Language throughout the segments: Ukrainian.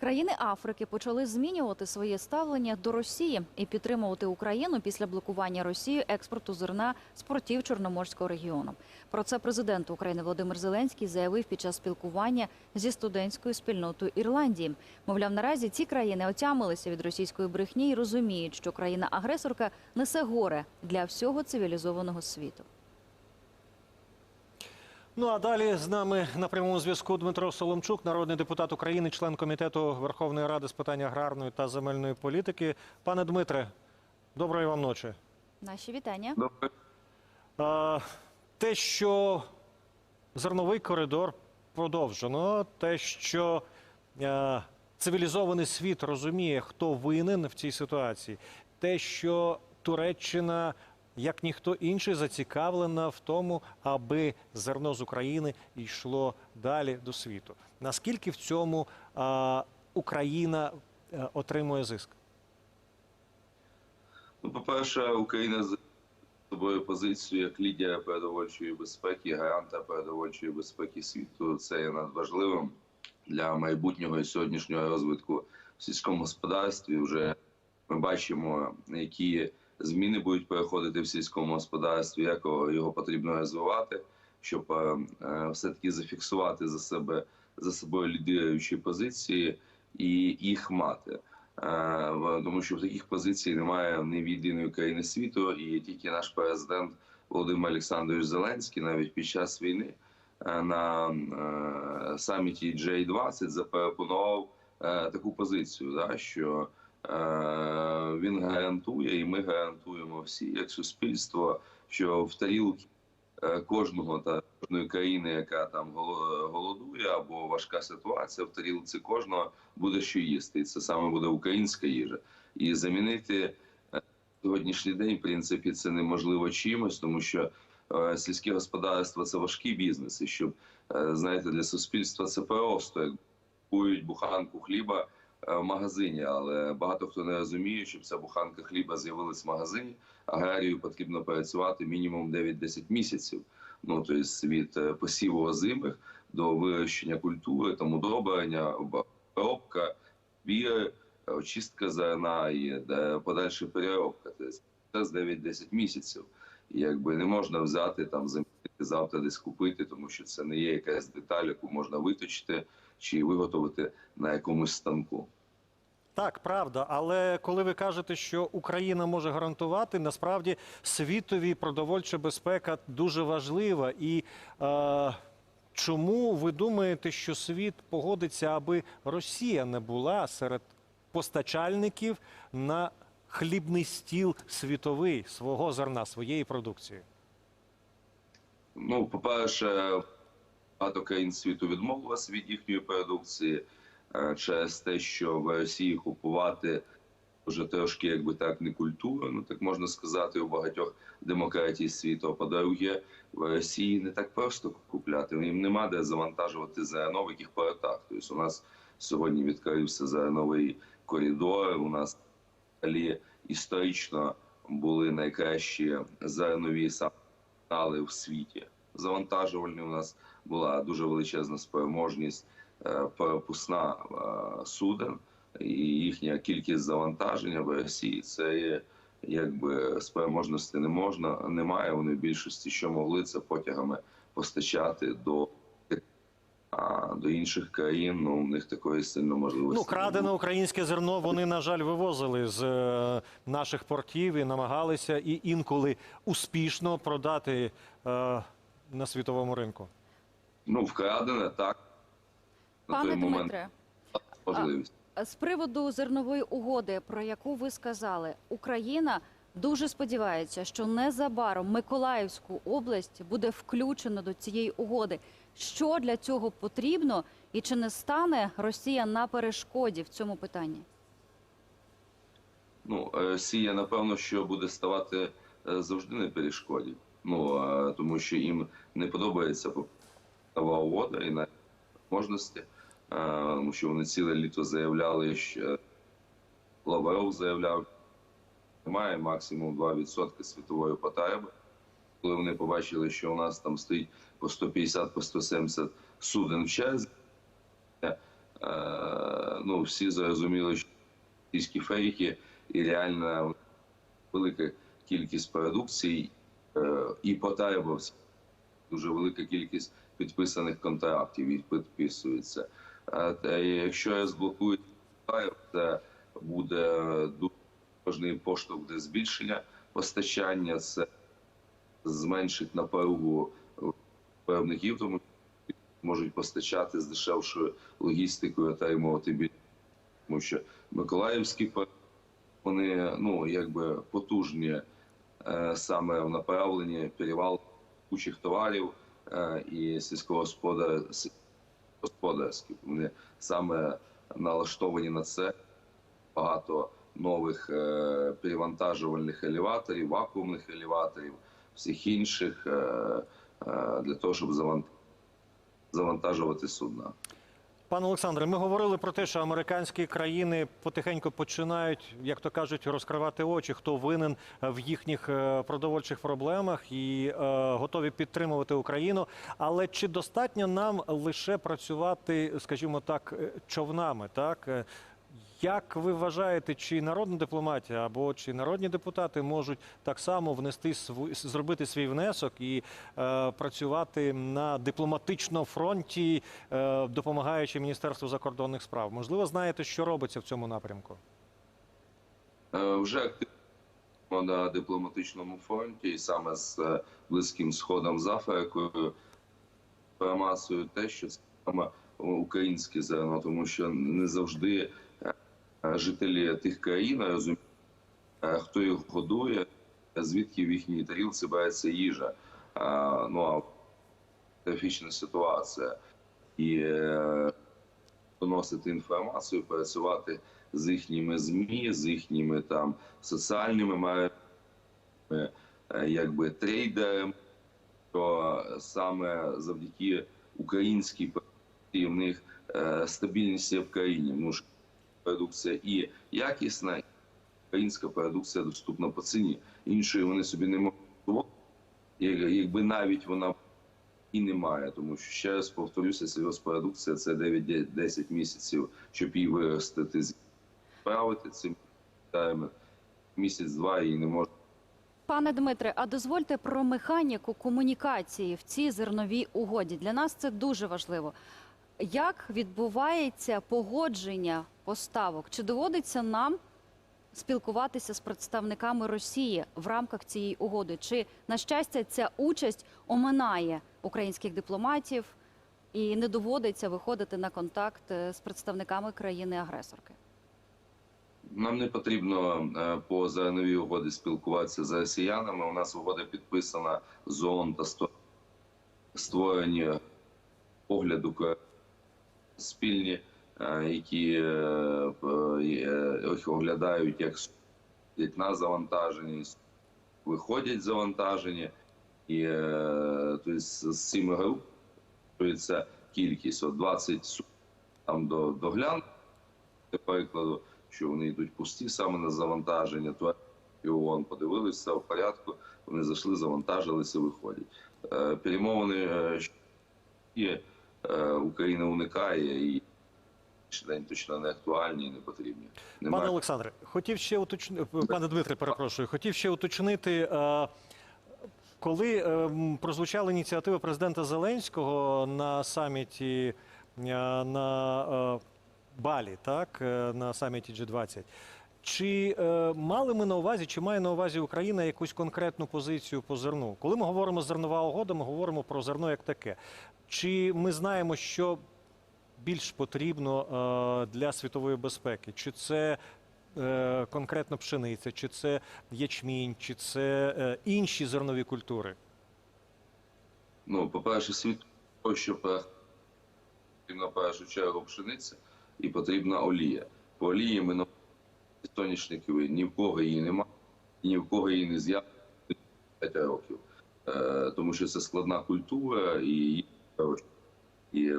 Країни Африки почали змінювати своє ставлення до Росії і підтримувати Україну після блокування Росією експорту зерна з портів Чорноморського регіону. Про це президент України Володимир Зеленський заявив під час спілкування зі студентською спільнотою Ірландії. Мовляв, наразі ці країни отямилися від російської брехні і розуміють, що країна-агресорка несе горе для всього цивілізованого світу. Ну а далі з нами на прямому зв'язку Дмитро Соломчук, народний депутат України, член комітету Верховної Ради з питань аграрної та земельної політики. Пане Дмитре, доброї вам ночі. Наші вітання. Добре. А, те, що зерновий коридор продовжено, те, що е, цивілізований світ розуміє, хто винен в цій ситуації, те, що Туреччина, як ніхто інший, зацікавлена в тому, аби зерно з України йшло далі до світу. Наскільки в цьому а, Україна е, отримує зиск? Ну, по-перше, Україна з собою позицію як лідера продовольчої безпеки, гаранта продовольчої безпеки світу. Це є надважливим для майбутнього і сьогоднішнього розвитку в сільському господарстві. Вже ми бачимо, які зміни будуть проходити в сільському господарстві, як його потрібно розвивати, щоб е, е, все-таки зафіксувати за себе за собою лідируючі позиції і їх мати. Е, тому що в таких позицій немає ні в єдиної країни світу, і тільки наш президент Володимир Олександрович Зеленський навіть під час війни на саміті J20 запропонував таку позицію, да, що він гарантує, і ми гарантуємо всі як суспільство, що в тарілки е, кожного та кожної країни, яка там голо- голодує або важка ситуація, в тарілці кожного буде що їсти, і це саме буде українська їжа. І замінити е, сьогоднішній день, в принципі, це неможливо чимось, тому що е, сільське господарство це важкий бізнес, і щоб е, знаєте, для суспільства це просто як купують буханку хліба е, в магазині, але багато хто не розуміє, щоб ця буханка хліба з'явилась в магазині. Аграрію потрібно працювати мінімум 9-10 місяців. Ну тобто від е, посіву озимих до вирощення культури, там удобрення, обробка, віри, очистка зерна і е, подальша переробка. Це з 9-10 місяців. І якби не можна взяти там замінити завтра десь купити, тому що це не є якась деталь, яку можна виточити чи виготовити на якомусь станку. Так, правда. Але коли ви кажете, що Україна може гарантувати, насправді світові продовольча безпека дуже важлива. І е, чому ви думаєте, що світ погодиться, аби Росія не була серед постачальників на хлібний стіл світовий свого зерна, своєї продукції? Ну, по-перше, багато країн світу відмовилися від їхньої продукції через те, що в Росії купувати вже трошки, якби так, не культура, ну так можна сказати, у багатьох демократій світу. По-друге, в Росії не так просто купляти. Їм нема де завантажувати зерно в яких портах. Тобто у нас сьогодні відкрився зерновий коридор. У нас взагалі історично були найкращі зернові сигнали в світі. Завантажувальні у нас була дуже величезна спроможність е, пропускна е, суден, і їхня кількість завантаження в Росії це є, якби спроможності не можна, немає. Вони в більшості, що могли, це потягами постачати до. А до інших країн ну в них такої сильно можливості. Ну, крадене українське зерно вони, на жаль, вивозили з е, наших портів і намагалися і інколи успішно продати е, на світовому ринку. Ну, вкрадене так. Пане той момент Дмитре, можливість. З приводу зернової угоди, про яку ви сказали, Україна дуже сподівається, що незабаром Миколаївську область буде включено до цієї угоди. Що для цього потрібно, і чи не стане Росія на перешкоді в цьому питанні? Ну, Росія, напевно, що буде ставати е, завжди на перешкоді. Ну, е, тому що їм не подобається нова угода і на можливості, е, тому що вони ціле літо заявляли, що Лавров заявляв, немає максимум 2% світової потреби. Коли вони побачили, що у нас там стоїть по 150 по 170 суден в черзі, е, е, ну, всі зрозуміли, що російські фейки і реально велика кількість продукцій е, і потреба дуже велика кількість підписаних контрактів і підписується. Е, та Якщо я зблокую це буде дуже важливий поштовх для збільшення постачання, це зменшить напругу виробників, тому що можуть постачати з дешевшою логістикою, отримувати більше. Тому що Миколаївські вони ну якби потужні е, саме в направленні перевал кучих товарів е, і сільськогосподарських господарських. Вони саме налаштовані на це багато нових е, перевантажувальних елеваторів, вакуумних елеваторів, всіх інших е, е, для того, щоб заван- завантажувати судна. Пане Олександре, ми говорили про те, що американські країни потихеньку починають, як то кажуть, розкривати очі, хто винен в їхніх е, продовольчих проблемах і е, готові підтримувати Україну. Але чи достатньо нам лише працювати, скажімо так, е, човнами? Так Е, як ви вважаєте, чи народна дипломатія або чи народні депутати можуть так само внести зробити свій внесок і е, працювати на дипломатичному фронті, е, допомагаючи Міністерству закордонних справ? Можливо, знаєте, що робиться в цьому напрямку? Е, Вже активно на дипломатичному фронті, і саме з е, Близьким Сходом з Африкою інформацію те, що саме українське зерно, тому що не завжди жителі тих країн розуміють, е, хто їх годує, звідки в їхній тарілці береться їжа. Ну а графічна ситуація і е, доносити інформацію, працювати з їхніми змі, з їхніми там соціальними мережами, е, якби трейдерами, то саме завдяки українській продукції в них е, стабільність в країні. Продукція і якісна, і українська продукція доступна по ціні. Іншої вони собі не можуть якби навіть вона і немає, тому що ще раз повторюся, сільгоспродукція це 9-10 місяців, щоб її виростити, справити цим місяць-два її не може. Пане Дмитре, а дозвольте про механіку комунікації в цій зерновій угоді. Для нас це дуже важливо. Як відбувається погодження поставок? Чи доводиться нам спілкуватися з представниками Росії в рамках цієї угоди? Чи на щастя ця участь оминає українських дипломатів і не доводиться виходити на контакт е, з представниками країни-агресорки? Нам не потрібно е, по зерновій угоді спілкуватися з росіянами. У нас угода підписана з ООН та створені погляду спільні, які е, п- е, їх оглядають як на завантаженні, виходять завантажені, і е, тобто з цими це кількість от 20 су- там до, до глян, прикладу, що вони йдуть пусті саме на завантаження, то і ООН подивилися, в порядку, вони зайшли, завантажилися, виходять. Е, Перемовини е, що е, Україна уникає і день точно не актуальні і не потрібні. Пане Олександре, хотів ще уточнити, пане Дмитре, перепрошую, хотів ще уточнити. е, Коли е, прозвучала ініціатива президента Зеленського на саміті е, на е, Балі, так е, на саміті G20, чи е, мали ми на увазі, чи має на увазі Україна якусь конкретну позицію по зерну? Коли ми говоримо зернова угода, ми говоримо про зерно як таке. Чи ми знаємо, що більш потрібно е, для світової безпеки? Чи це е, конкретно пшениця, чи це ячмінь, чи це е, інші зернові культури? Ну, по-перше, світ що потрібна першу чергу пшениця і потрібна олія. По олії ми на соняшникові ні в кого її немає, ні в кого її не з'явиться 5 років. Тому що це складна культура і і е,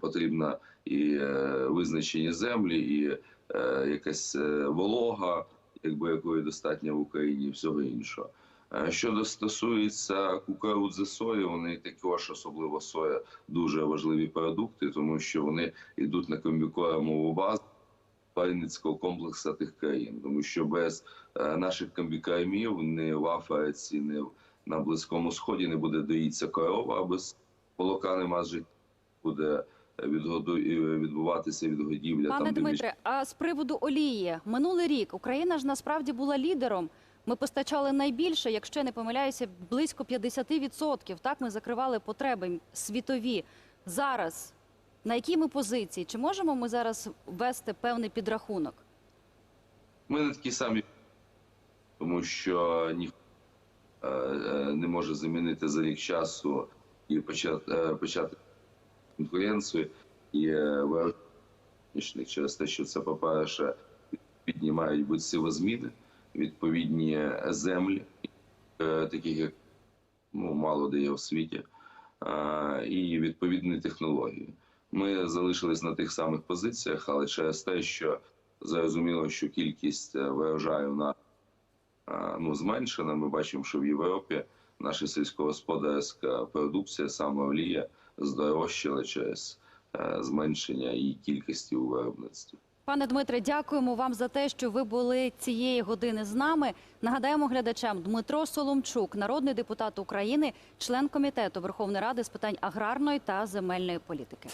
потрібна і е, визначені землі, і е, якась е, волога, якби якої достатньо в Україні, і всього іншого. Е, Щодо стосується кукурудзи сої, вони також, особливо соя, дуже важливі продукти, тому що вони йдуть на комбікормову базу пальницького комплексу тих країн. Тому що без е, наших комбікормів ні в Африці, в- на Близькому Сході не буде доїться корова, без молока нема життя. Буде відгоду... і відбуватися відгодівля. Пане там, де Дмитре, а з приводу олії минулий рік Україна ж насправді була лідером. Ми постачали найбільше, якщо не помиляюся, близько 50%. Так ми закривали потреби світові. Зараз на якій ми позиції? Чи можемо ми зараз ввести певний підрахунок? Ми не такі самі, тому що ніхто е, е, не може замінити за рік часу і почати, е, почати конкуренцію і е, виробничних через те, що це, по-перше, відповідні мають бути силозміни, відповідні землі, е, таких як ну, мало де є в світі, і відповідні технології. Ми залишились на тих самих позиціях, але через те, що зрозуміло, що кількість врожаю на ну, зменшена. Ми бачимо, що в Європі наша сільськогосподарська продукція, саме олія, здорожчала через е, зменшення її кількості у виробництві. Пане Дмитре, дякуємо вам за те, що ви були цієї години з нами. Нагадаємо глядачам, Дмитро Соломчук, народний депутат України, член комітету Верховної Ради з питань аграрної та земельної політики.